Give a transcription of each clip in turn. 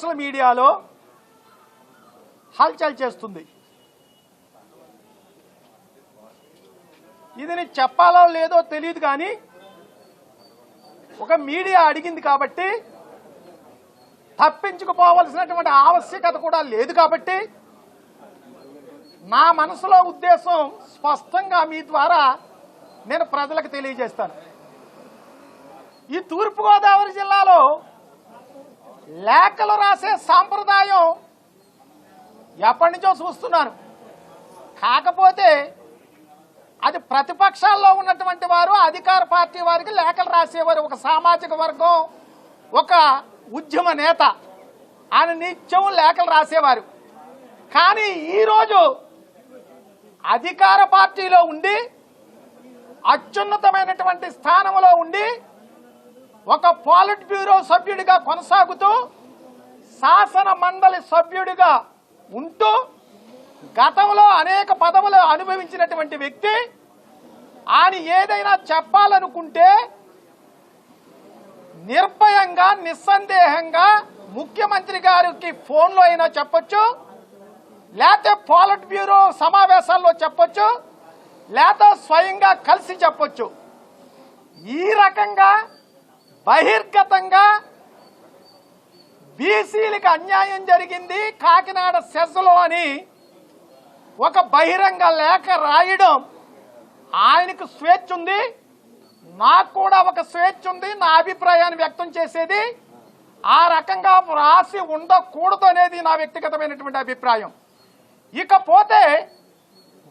Social మీడియాలో హల్చల్ చేస్తుంది. ఇది నేను చెప్పాలో లేదో తెలియదు కానీ ఒక మీడియా అడిగింది కాబట్టి తప్పించుకుపోవలసినటువంటి ఆవశ్యకత కూడా లేదు కాబట్టి నా మనసులో ఉద్దేశం స్పష్టంగా మీ ద్వారా నేను ప్రజలకు తెలియజేస్తాను. ఈ తూర్పుగోదావరి జిల్లాలో లేఖలు రాసే సాంప్రదాయం ఎప్పటి నుంచో చూస్తున్నాను. కాకపోతే అది ప్రతిపక్షాల్లో ఉన్నటువంటి వారు అధికార పార్టీ వారికి లేఖలు రాసేవారు. ఒక సామాజిక వర్గం ఒక ఉద్యమ నేత ఆయన నిత్యం లేఖలు రాసేవారు. కానీ ఈరోజు అధికార పార్టీలో ఉండి అత్యున్నతమైనటువంటి స్థానంలో ఉండి ఒక పాలిట్ బ్యూరో సభ్యుడిగా కొనసాగుతూ శాసన మండలి సభ్యుడిగా ఉంటూ గతంలో అనేక పదవులు అనుభవించినటువంటి వ్యక్తి ఆయన ఏదైనా చెప్పాలనుకుంటే నిర్భయంగా నిస్సందేహంగా ముఖ్యమంత్రి గారికి ఫోన్లో అయినా చెప్పొచ్చు లేకపోతే పాలిట్ బ్యూరో సమావేశాల్లో చెప్పొచ్చు లేకపోతే స్వయంగా కలిసి చెప్పొచ్చు. ఈ రకంగా బహిర్గతంగా బీసీలకు అన్యాయం జరిగింది కాకినాడ సెస్లో అని ఒక బహిరంగ లేఖ రాయడం ఆయనకు స్వేచ్ఛ ఉంది. నాకు కూడా ఒక స్వేచ్ఛ ఉంది. నా అభిప్రాయాన్ని వ్యక్తం చేసేది ఆ రకంగా రాసి ఉండకూడదు అనేది నా వ్యక్తిగతమైనటువంటి అభిప్రాయం. ఇకపోతే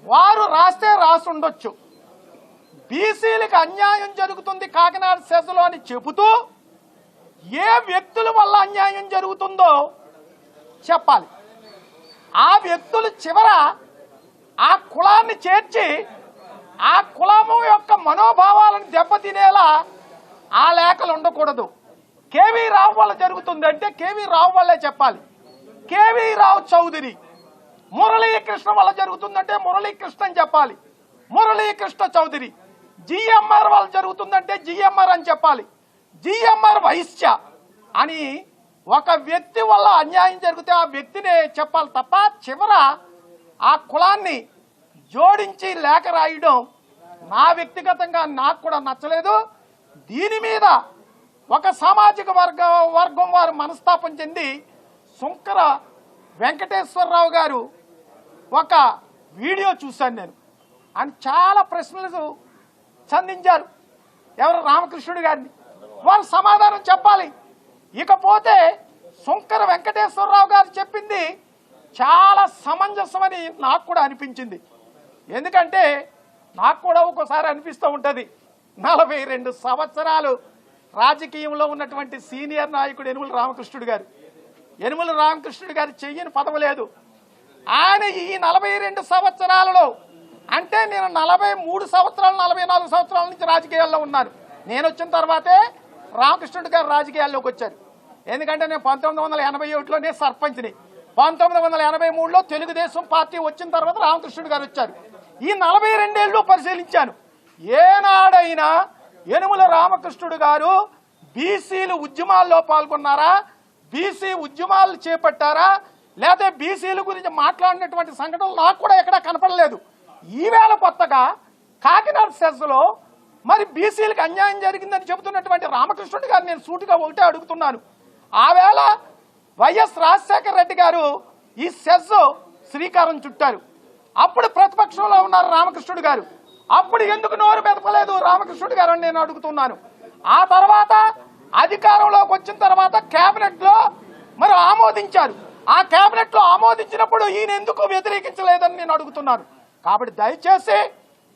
వారు రాస్తే రాసి ఉండొచ్చు. బీసీలకు అన్యాయం జరుగుతుంది కాకినాడ సెస్లో అని చెబుతూ ఏ వ్యక్తుల వల్ల అన్యాయం జరుగుతుందో చెప్పాలి. ఆ వ్యక్తులు చివర ఆ కులాన్ని చేర్చి ఆ కులము యొక్క మనోభావాలను దెబ్బతినేలా ఆ లేఖలు ఉండకూడదు. కేవీ రావు వల్ల జరుగుతుంది అంటే కేవీ రావు వల్లే చెప్పాలి. కేవీ రావు చౌదరి మురళీకృష్ణ వల్ల జరుగుతుందంటే మురళీకృష్ణ అని చెప్పాలి. మురళీకృష్ణ చౌదరి. జిఎంఆర్ వల్ల జరుగుతుందంటే జిఎంఆర్ అని చెప్పాలి. జిఎంఆర్ వైశ్య అని ఒక వ్యక్తి వల్ల అన్యాయం జరిగితే ఆ వ్యక్తినే చెప్పాలి తప్ప చివర ఆ కులాన్ని జోడించి లేఖ రాయడం నా వ్యక్తిగతంగా నాకు కూడా నచ్చలేదు. దీని మీద ఒక సామాజిక వర్గ వర్గం వారు మనస్తాపం చెంది సుంకర వెంకటేశ్వరరావు గారు ఒక వీడియో చూశాను నేను. అండ్ చాలా ప్రశ్నలు సంధించారు ఎవరు? రామకృష్ణుడు గారిని. వారు సమాధానం చెప్పాలి. ఇకపోతే శంకర వెంకటేశ్వరరావు గారు చెప్పింది చాలా సమంజసమని నాకు కూడా అనిపించింది. ఎందుకంటే నాకు కూడా ఒక్కోసారి అనిపిస్తూ ఉంటుంది. నలభై రెండు సంవత్సరాలు రాజకీయంలో ఉన్నటువంటి సీనియర్ నాయకుడు యనుమల రామకృష్ణుడు గారు. యనుమల రామకృష్ణుడు గారు చెయ్యని పదవి లేదు. ఆయన ఈ నలభై రెండు సంవత్సరాలలో అంటే నేను నలభై మూడు సంవత్సరాలు నలభై నాలుగు సంవత్సరాల నుంచి రాజకీయాల్లో ఉన్నాను. నేను వచ్చిన తర్వాతే రామకృష్ణుడు గారు రాజకీయాల్లోకి వచ్చారు. ఎందుకంటే నేను పంతొమ్మిది వందల ఎనభై ఒకటిలోనే సర్పంచ్ని. పంతొమ్మిది వందల ఎనభై మూడులో తెలుగుదేశం పార్టీ వచ్చిన తర్వాత రామకృష్ణుడు గారు వచ్చారు. ఈ నలభై రెండేళ్ళు పరిశీలించాను. ఏనాడైనా యనుమల రామకృష్ణుడు గారు బీసీలు ఉద్యమాల్లో పాల్గొన్నారా? బీసీ ఉద్యమాలు చేపట్టారా? లేదా బీసీల గురించి మాట్లాడినటువంటి సంఘటనలు నాకు కూడా ఎక్కడా కనపడలేదు. ఈవేళ కొత్తగా కాకినాడ సెస్లో మరి బీసీలకు అన్యాయం జరిగిందని చెబుతున్నటువంటి రామకృష్ణుడి గారు నేను సూటిగా ఒకటే అడుగుతున్నాను. ఆవేళ వైఎస్ రాజశేఖర రెడ్డి గారు ఈ సెస్ శ్రీకారం చుట్టారు. అప్పుడు ప్రతిపక్షంలో ఉన్నారు రామకృష్ణుడు గారు. అప్పుడు ఎందుకు నోరు మెదపలేదు రామకృష్ణుడు గారు అని నేను అడుగుతున్నాను. ఆ తర్వాత అధికారంలోకి వచ్చిన తర్వాత కేబినెట్లో మరి ఆమోదించారు. ఆ కేబినెట్లో ఆమోదించినప్పుడు ఈయన ఎందుకు వ్యతిరేకించలేదని నేను అడుగుతున్నాను. కాబట్టి దయచేసి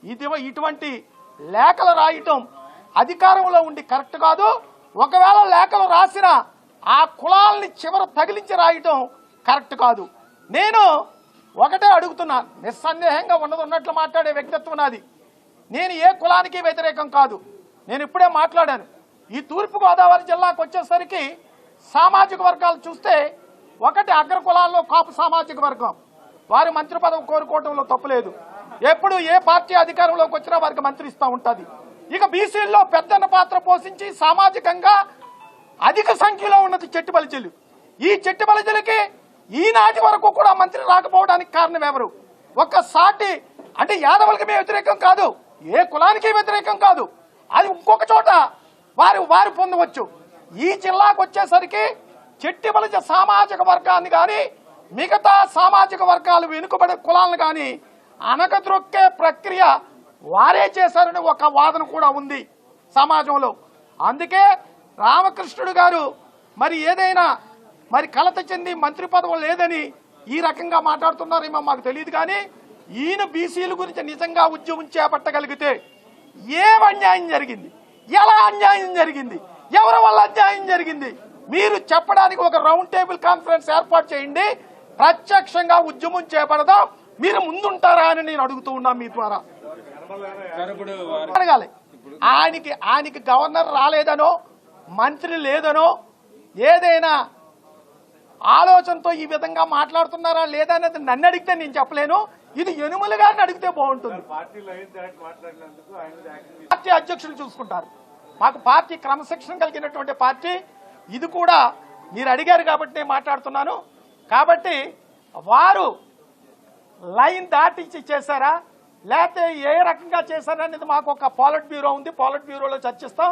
ఇది ఇటువంటి లేఖలు రాయటం అధికారంలో ఉండి కరెక్ట్ కాదు. ఒకవేళ లేఖలు రాసిన ఆ కులాల్ని చివర తగిలించి రాయటం కరెక్ట్ కాదు. నేను ఒకటే అడుగుతున్నా నిస్సందేహంగా ఉన్నది ఉన్నట్లు మాట్లాడే వ్యక్తిత్వం నాది. నేను ఏ కులానికి వ్యతిరేకం కాదు. నేను ఇప్పుడే మాట్లాడాను. ఈ తూర్పుగోదావరి జిల్లాకు వచ్చేసరికి సామాజిక వర్గాలు చూస్తే ఒకటి అగ్ర కులాల్లో కాపు సామాజిక వర్గం వారు మంత్రి పదవి కోరుకోవడంలో తప్పులేదు ఎప్పుడు ఏ పార్టీ అధికారంలోకి వచ్చినా వారికి మంత్రి ఇస్తూ ఉంటుంది. ఇక బీసీల్లో పెద్దన్న పాత్ర పోషించి సామాజికంగా అధిక సంఖ్యలో ఉన్నది చెట్టు చెల్లి ఈ చెట్టు బలజలకి ఈనాటి వరకు కూడా మంత్రి రాకపోవడానికి కారణం ఎవరు? ఒక్క సాటి అంటే యాదవులకి మేము వ్యతిరేకం కాదు. ఏ కులానికి వ్యతిరేకం కాదు. అది ఇంకొక చోట వారు వారు పొందవచ్చు. ఈ జిల్లాకు వచ్చేసరికి చెట్టి బలజ సామాజిక వర్గాన్ని కానీ మిగతా సామాజిక వర్గాలు వెనుకబడే కులాలను కానీ అనగద్రొక్కే ప్రక్రియ వారే చేశారని ఒక వాదన కూడా ఉంది సమాజంలో. అందుకే రామకృష్ణుడు గారు మరి ఏదైనా మరి కలత చెంది మంత్రి పదవి లేదని ఈ రకంగా మాట్లాడుతున్నారేమో మాకు తెలియదు కానీ ఈయన బీసీల గురించి నిజంగా ఉద్యమం చేపట్టగలిగితే ఏం అన్యాయం జరిగింది? ఎలా అన్యాయం జరిగింది? ఎవరి వల్ల అన్యాయం జరిగింది? మీరు చెప్పడానికి ఒక రౌండ్ టేబుల్ కాన్ఫరెన్స్ ఏర్పాటు చేయండి. ప్రత్యక్షంగా ఉద్యమం చేపడదాం? మీరు ముందుంటారా అని నేను అడుగుతూ ఉన్నా మీ ద్వారా. అడగాలి. ఆయనకి ఆయనకి గవర్నర్ రాలేదనో మంత్రి లేదనో ఏదైనా ఆలోచనతో ఈ విధంగా మాట్లాడుతున్నారా లేదా అనేది నన్ను అడిగితే నేను చెప్పలేను. ఇది ఎనుమల గారిని అడిగితే బాగుంటుంది. పార్టీ పార్టీ అధ్యక్షులు చూసుకుంటారు. మాకు పార్టీ క్రమశిక్షణ కలిగినటువంటి పార్టీ. ఇది కూడా మీరు అడిగారు కాబట్టి నేను మాట్లాడుతున్నాను. కాబట్టి వారు లైన్ దాటించి చేశారా? లేకపోతే ఏ రకంగా చేశారా అనేది మాకు ఒక పాలిట్ బ్యూరో ఉంది. పాలిట్ బ్యూరోలో చర్చిస్తాం.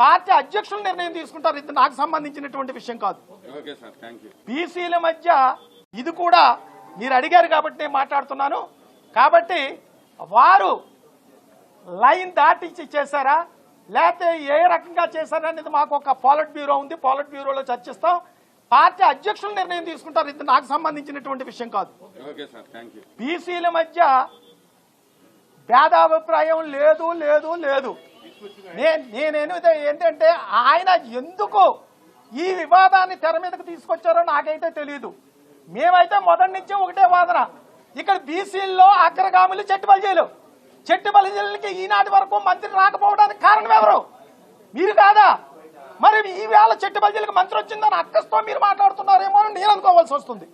పార్టీ అధ్యక్షులు నిర్ణయం తీసుకుంటారు. ఇది నాకు సంబంధించినటువంటి విషయం కాదు. బీసీల మధ్య ఇది కూడా మీరు అడిగారు కాబట్టి నేను మాట్లాడుతున్నాను. కాబట్టి వారు లైన్ దాటించి చేశారా? లేకపోతే ఏ రకంగా చేశారా అనేది మాకు ఒక పాలిట్ బ్యూరో ఉంది. పాలిట్ బ్యూరోలో చర్చిస్తాం. పార్టీ అధ్యక్షులు నిర్ణయం తీసుకుంటారు. ఇది నాకు సంబంధించినటువంటి విషయం కాదు. బీసీల మధ్య భేదాభిప్రాయం లేదు లేదు లేదు. నేనేను ఏంటంటే ఆయన ఎందుకు ఈ వివాదాన్ని తెర మీదకు తీసుకొచ్చారో నాకైతే తెలియదు మేమైతే మొదటి నుంచి ఒకటే వాదన. ఇక్కడ బీసీల్లో అగ్రగాములు చెట్టు బలిజీలు చెట్టు బలిజీలకి ఈనాటి వరకు మంత్రి రాకపోవడానికి కారణం ఎవరు? మీరు కాదా? మరి ఈ వేళ చెట్టు బలిజీలకు మంత్రి వచ్చిందని అక్కస్తో మీరు మాట్లాడుతున్నారేమో అని నేను అనుకోవాల్సి వస్తుంది